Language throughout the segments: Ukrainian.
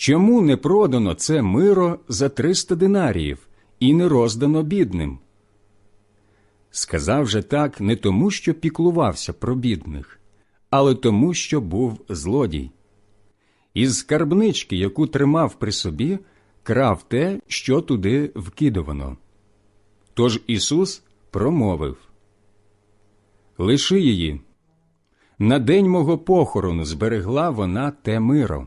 Чому не продано це миро за триста динаріїв і не роздано бідним? Сказав же так не тому, що піклувався про бідних, але тому, що був злодій. Із скарбнички, яку тримав при собі, крав те, що туди вкидувано. Тож Ісус промовив Лиши її. На день мого похорону зберегла вона те миро.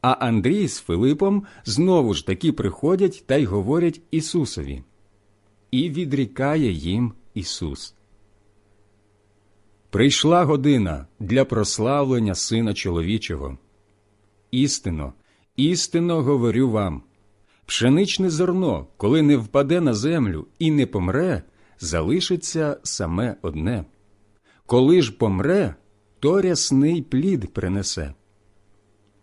а Андрій з Филипом знову ж таки приходять та й говорять Ісусові. І відрікає їм Ісус. Прийшла година для прославлення Сина чоловічого. Істинно, істинно говорю вам пшеничне зерно, коли не впаде на землю і не помре, залишиться саме одне. Коли ж помре, то рясний плід принесе.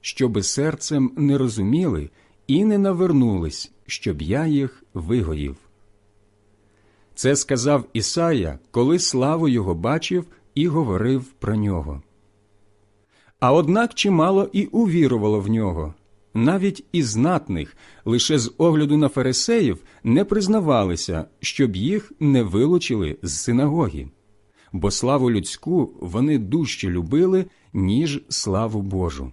щоби серцем не розуміли і не навернулись, щоб я їх вигоїв. Це сказав Ісая, коли славу його бачив і говорив про нього. А однак чимало і увірувало в нього. Навіть і знатних, лише з огляду на фарисеїв, не признавалися, щоб їх не вилучили з синагоги бо славу людську вони дужче любили, ніж славу Божу.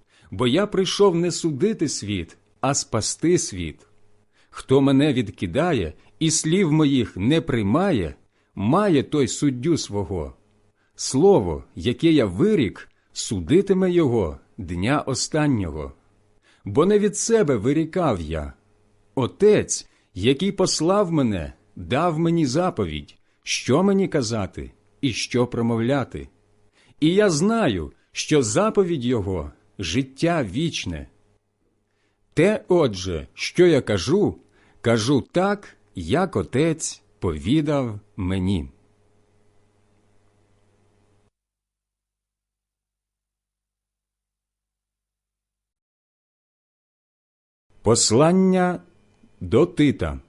бо я прийшов не судити світ, а спасти світ. Хто мене відкидає і слів моїх не приймає, має той суддю свого. Слово, яке я вирік, судитиме його дня останнього. Бо не від себе вирікав я. Отець, який послав мене, дав мені заповідь що мені казати і що промовляти. І я знаю, що заповідь Його життя вічне. Те, отже, що я кажу, кажу так, як отець повідав мені. Послання до Тита,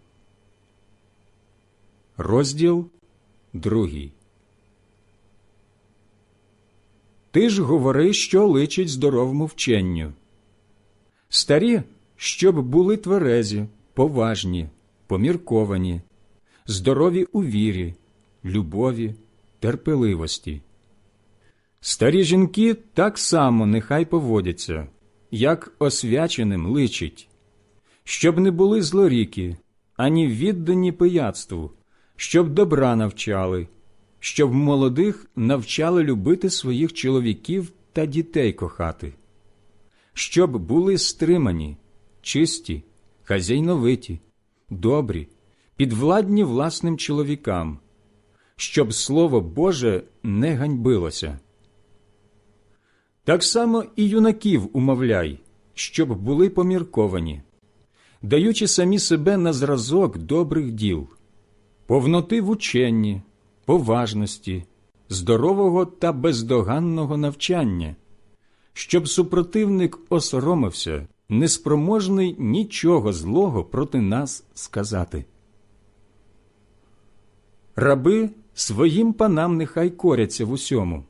розділ другий. Ти ж говори, що личить здоровому вченню. Старі, щоб були тверезі, поважні, помірковані, здорові у вірі, любові, терпеливості. Старі жінки так само нехай поводяться, як освяченим личить, щоб не були злоріки, ані віддані пияцтву щоб добра навчали, щоб молодих навчали любити своїх чоловіків та дітей кохати, щоб були стримані, чисті, хазяйновиті, добрі, підвладні власним чоловікам, щоб Слово Боже не ганьбилося. Так само і юнаків умовляй, щоб були помірковані, даючи самі себе на зразок добрих діл, повноти в ученні, поважності, здорового та бездоганного навчання, щоб супротивник осоромився, неспроможний нічого злого проти нас сказати. Раби своїм панам нехай коряться в усьому,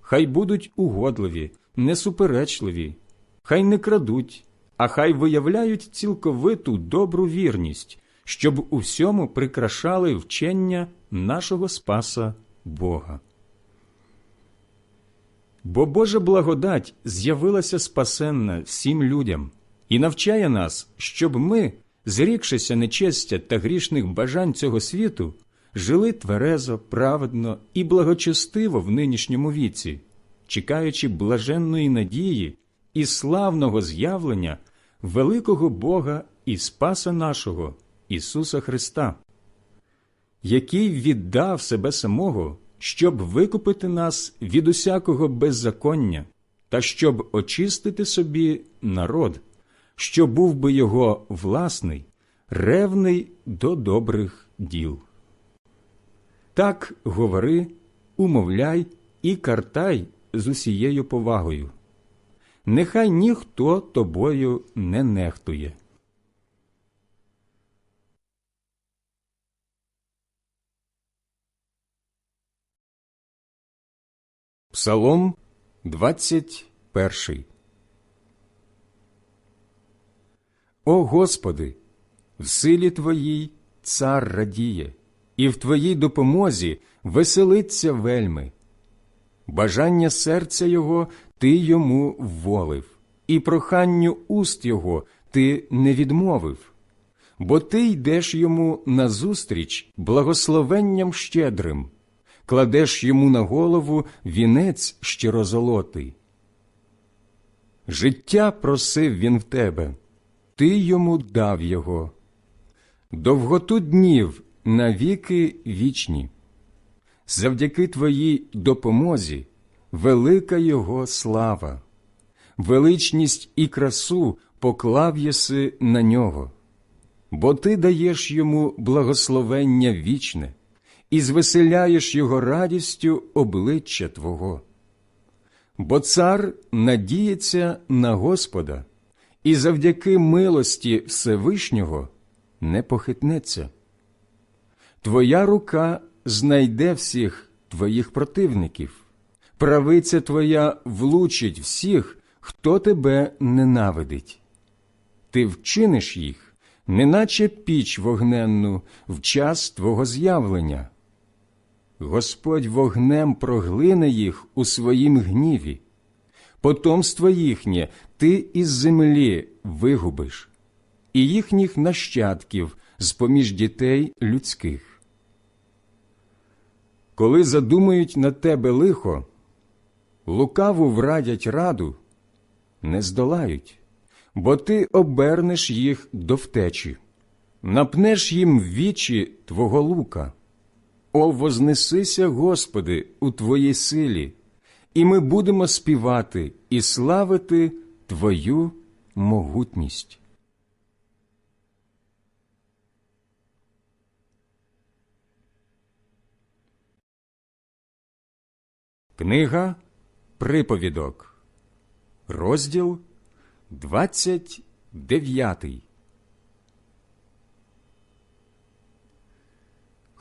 хай будуть угодливі, несуперечливі, хай не крадуть, а хай виявляють цілковиту добру вірність, щоб у всьому прикрашали вчення нашого Спаса Бога. Бо Божа благодать з'явилася спасенна всім людям і навчає нас, щоб ми, зрікшися нечестя та грішних бажань цього світу, жили тверезо, праведно і благочестиво в нинішньому віці, чекаючи блаженної надії і славного з'явлення великого Бога і Спаса нашого Ісуса Христа, який віддав себе самого, щоб викупити нас від усякого беззаконня та щоб очистити собі народ, що був би його власний, ревний до добрих діл. Так говори, умовляй і картай з усією повагою. Нехай ніхто тобою не нехтує. Псалом 21 О Господи, в силі Твоїй цар радіє, і в Твоїй допомозі веселиться вельми. Бажання серця Його Ти йому вволив, і проханню уст Його Ти не відмовив, бо Ти йдеш йому назустріч благословенням щедрим кладеш йому на голову вінець щирозолотий. Життя просив він в тебе, ти йому дав його, довготу днів навіки вічні. Завдяки твоїй допомозі велика його слава, величність і красу поклав єси на нього, бо ти даєш йому благословення вічне і звеселяєш його радістю обличчя Твого. Бо цар надіється на Господа, і завдяки милості Всевишнього не похитнеться. Твоя рука знайде всіх твоїх противників, правиця твоя влучить всіх, хто тебе ненавидить. Ти вчиниш їх, неначе піч вогненну в час твого з'явлення. Господь вогнем проглине їх у своїм гніві, потомство їхнє ти із землі вигубиш, і їхніх нащадків з поміж дітей людських. Коли задумають на тебе лихо, лукаву врадять раду, не здолають, бо ти обернеш їх до втечі, напнеш їм вічі твого лука. О, вознесися, Господи, у Твоїй силі, і ми будемо співати і славити Твою могутність. Книга Приповідок, розділ 29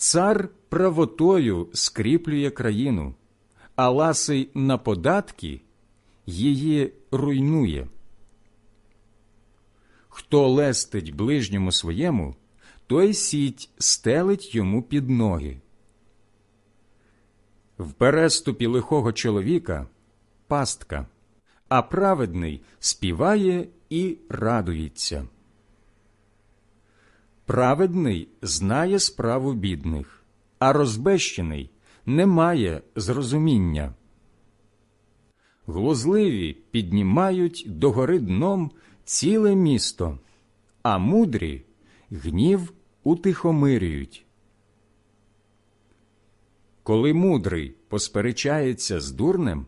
Цар правотою скріплює країну, а ласий на податки її руйнує. Хто лестить ближньому своєму, той сіть стелить йому під ноги. В переступі лихого чоловіка пастка, а праведний співає і радується. Праведний знає справу бідних, а розбещений не має зрозуміння. Глузливі піднімають догори дном ціле місто, а мудрі гнів утихомирюють. Коли мудрий посперечається з дурнем,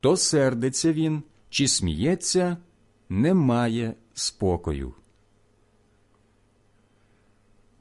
то сердиться він чи сміється, немає спокою.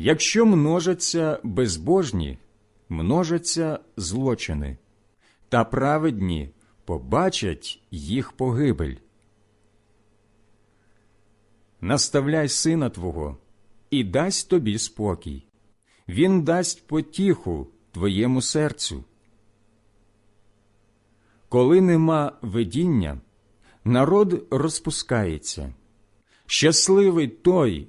Якщо множаться безбожні, множаться злочини, та праведні побачать їх погибель. Наставляй сина твого і дасть тобі спокій, він дасть потіху твоєму серцю. Коли нема видіння, народ розпускається. Щасливий той,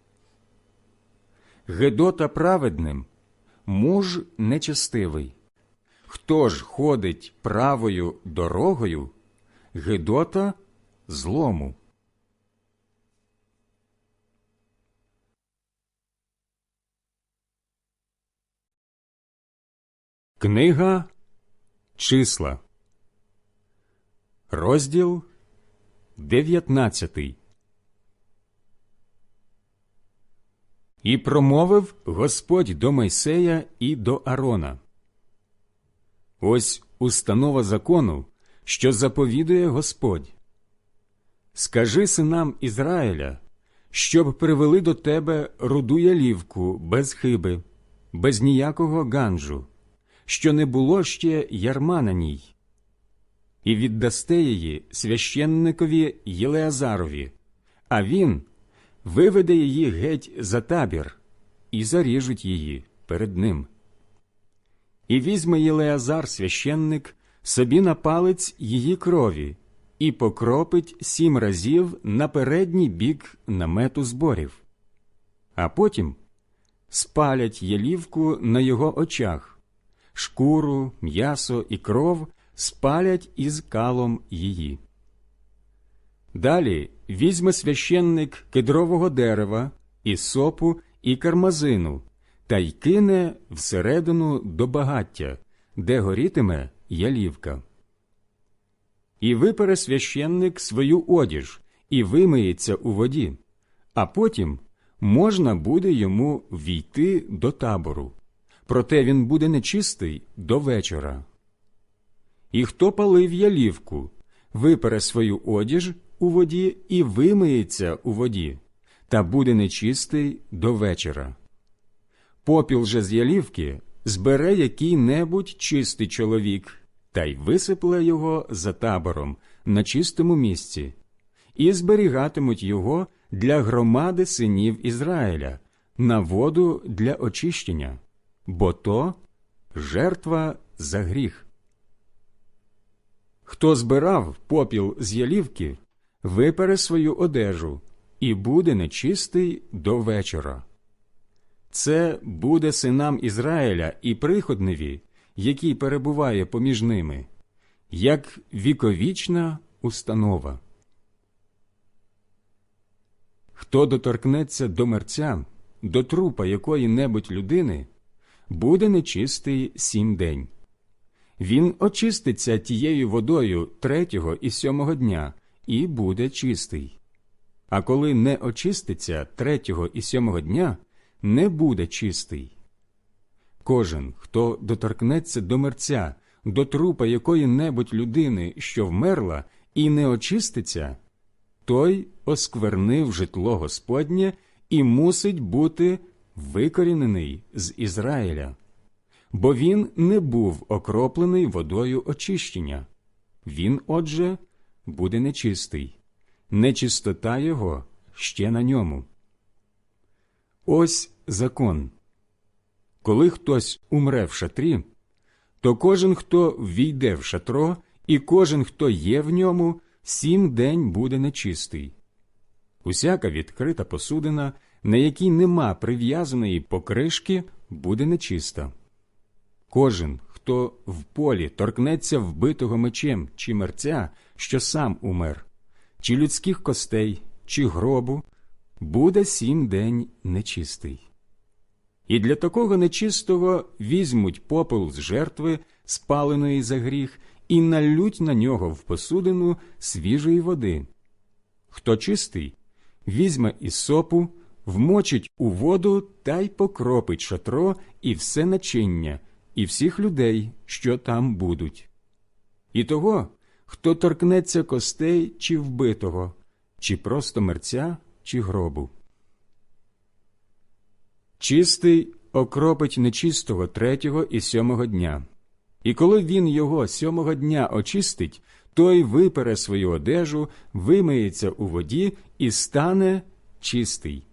Гедота праведним муж нечестивий. Хто ж ходить правою дорогою, Гедота злому. Книга Числа, розділ 19 І промовив Господь до Мойсея і до Арона. Ось установа закону, що заповідує Господь. Скажи синам Ізраїля, щоб привели до тебе руду ялівку без хиби, без ніякого ганджу, що не було ще ярма на ній, і віддасте її священникові Єлеазарові, а він виведе її геть за табір і заріжуть її перед ним. І візьме Єлеазар священник собі на палець її крові і покропить сім разів на передній бік намету зборів, а потім спалять ялівку на його очах, шкуру, м'ясо і кров спалять із калом її. Далі візьме священник кедрового дерева, і сопу, і кармазину, та й кине всередину до багаття, де горітиме ялівка. І випере священник свою одіж, і вимиється у воді, а потім можна буде йому війти до табору, проте він буде нечистий до вечора. І хто палив ялівку, випере свою одіж у воді і вимиється у воді, та буде нечистий до вечора. Попіл же з ялівки збере який-небудь чистий чоловік, та й висипле його за табором на чистому місці, і зберігатимуть його для громади синів Ізраїля на воду для очищення, бо то жертва за гріх. Хто збирав попіл з ялівки, випере свою одежу і буде нечистий до вечора. Це буде синам Ізраїля і приходневі, який перебуває поміж ними, як віковічна установа. Хто доторкнеться до мерця, до трупа якої небудь людини, буде нечистий сім день. Він очиститься тією водою третього і сьомого дня і буде чистий. А коли не очиститься третього і сьомого дня, не буде чистий. Кожен, хто доторкнеться до мерця, до трупа якої небудь людини, що вмерла, і не очиститься, той осквернив житло Господнє і мусить бути викорінений з Ізраїля, бо він не був окроплений водою очищення. Він, отже, буде нечистий, нечистота його ще на ньому. Ось закон. Коли хтось умре в шатрі, то кожен, хто війде в шатро, і кожен, хто є в ньому, сім день буде нечистий. Усяка відкрита посудина, на якій нема прив'язаної покришки, буде нечиста. Кожен, хто в полі торкнеться вбитого мечем чи мерця, що сам умер, чи людських костей, чи гробу, буде сім день нечистий. І для такого нечистого візьмуть попел з жертви, спаленої за гріх, і налють на нього в посудину свіжої води. Хто чистий, візьме із сопу, вмочить у воду та й покропить шатро і все начиння, і всіх людей, що там будуть. І того, хто торкнеться костей чи вбитого, чи просто мерця, чи гробу. Чистий окропить нечистого третього і сьомого дня. І коли він його сьомого дня очистить, той випере свою одежу, вимиється у воді і стане чистий.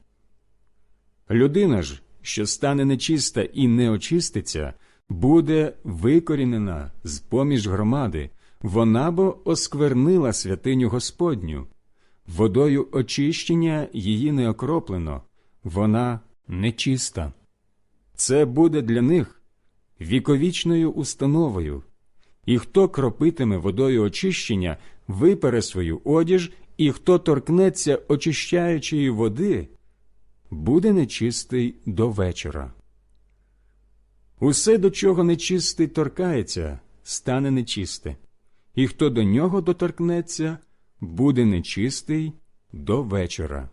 Людина ж, що стане нечиста і не очиститься, буде викорінена з поміж громади, вона бо осквернила святиню Господню. Водою очищення її не окроплено, вона нечиста. Це буде для них віковічною установою, і хто кропитиме водою очищення, випере свою одіж, і хто торкнеться очищаючої води, буде нечистий до вечора. Усе, до чого нечистий торкається, стане нечисте, і хто до нього доторкнеться, буде нечистий до вечора.